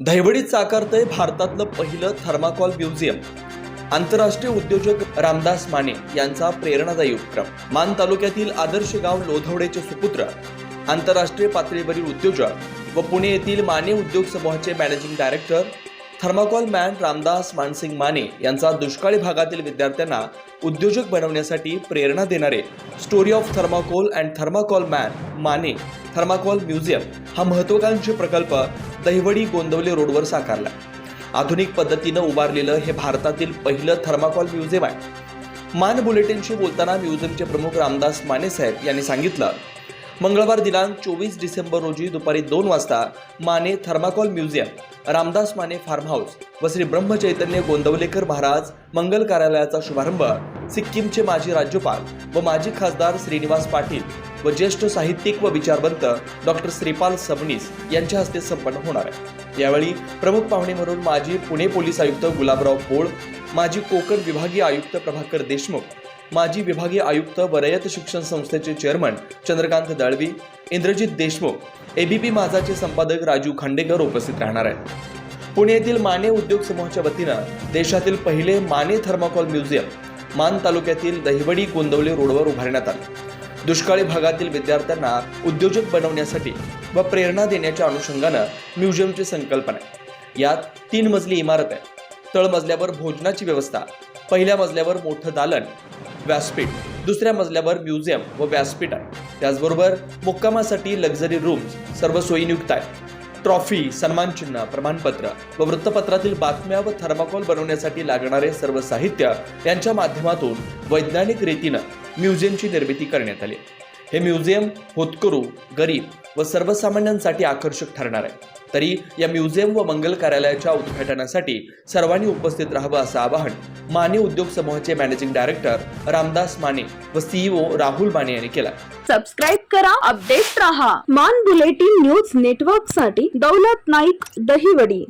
दहिवडीत साकारतंय भारतातलं पहिलं थर्माकॉल म्युझियम. आंतरराष्ट्रीय उद्योजक रामदास माने यांचा प्रेरणादायी उपक्रम. मान तालुक्यातील आदर्श गाव लोधवडेचे सुपुत्र आंतरराष्ट्रीय पातळीवरील उद्योजक व पुणे येथील माने उद्योग समूहाचे managing director thermocol man Ramdas Mansing Mane यांचा दुष्काळी भागातील विद्यार्थ्यांना उद्योजक बनवण्यासाठी प्रेरणा देणारे story of thermocol and thermocol man Mane thermocol museum हा महत्वाकांक्षी प्रकल्प दहिवडी गोंदवले रोडवर साकारला. आधुनिक पद्धतीनं उभारलेलं हे भारतातील पहिलं थर्माकॉल म्युझियम आहे. मान बुलेटिनशी बोलताना म्युझियमचे प्रमुख रामदास माने साहेब यांनी सांगितलं मंगळवार दिनांक चोवीस डिसेंबर रोजी दुपारी दोन वाजता Mane thermocol museum Ramdas Mane farm house व श्री ब्रह्मचैतन्य गोंदवलेकर महाराज मंगल कार्यालयाचा शुभारंभ सिक्कीमचे माजी राज्यपाल व माजी खासदार श्रीनिवास पाटील व ज्येष्ठ साहित्यिक व विचारवंत डॉक्टर श्रीपाल सबनीस यांच्या हस्ते संपन्न होणार आहे. यावेळी प्रमुख पाहुणे म्हणून माजी पुणे पोलीस आयुक्त गुलाबराव पोळ माजी कोकण विभागीय आयुक्त प्रभाकर देशमुख माजी विभागीय आयुक्त व रयत शिक्षण संस्थेचे चेअरमन चंद्रकांत दळवी इंद्रजित देशमुख एबीपी माझाचे संपादक राजू खांडेकर उपस्थित राहणार आहेत. पुणे येथील माने उद्योग समूहाच्या वतीनं देशातील पहिले माने थर्माकॉल म्युझियम मान तालुक्यातील दहिवडी गोंदवले रोडवर उभारण्यात आलं. दुष्काळी भागातील विद्यार्थ्यांना उद्योजक बनवण्यासाठी व प्रेरणा देण्याच्या अनुषंगानं म्युझियमची संकल्पना आहे. यात तीन मजली इमारत आहे. तळमजल्यावर भोजनाची व्यवस्था पहिल्या मजल्यावर मोठं दालन व्यासपीठ दुसऱ्या मजल्यावर म्युझियम व व्यासपीठ आहे. त्याचबरोबर मुक्कामासाठी लक्झरी रूम्स सर्व सोयीनियुक्त आहे ट्रॉफी सन्मानचिन्ह प्रमाणपत्र व वृत्तपत्रातील बातम्या व थर्माकोल बनवण्यासाठी लागणारे सर्व साहित्य यांच्या माध्यमातून वैज्ञानिक रीतीनं म्युझियमची निर्मिती करण्यात आली. हे म्युझियम होतकरू गरीब व सर्वसामान्यांसाठी आकर्षक ठरणार आहे. तरी या म्युझियम व मंगल कार्यालयाच्या उद्घाटनासाठी सर्वांनी उपस्थित राहावं असं आवाहन माने उद्योग समूहाचे मॅनेजिंग डायरेक्टर रामदास माने व सीईओ राहुल माने यांनी केलं सबस्क्राईब करा अपडेट रहा. मान बुलेटिन न्यूज नेटवर्कसाठी दौलत नाईक दहिवडी.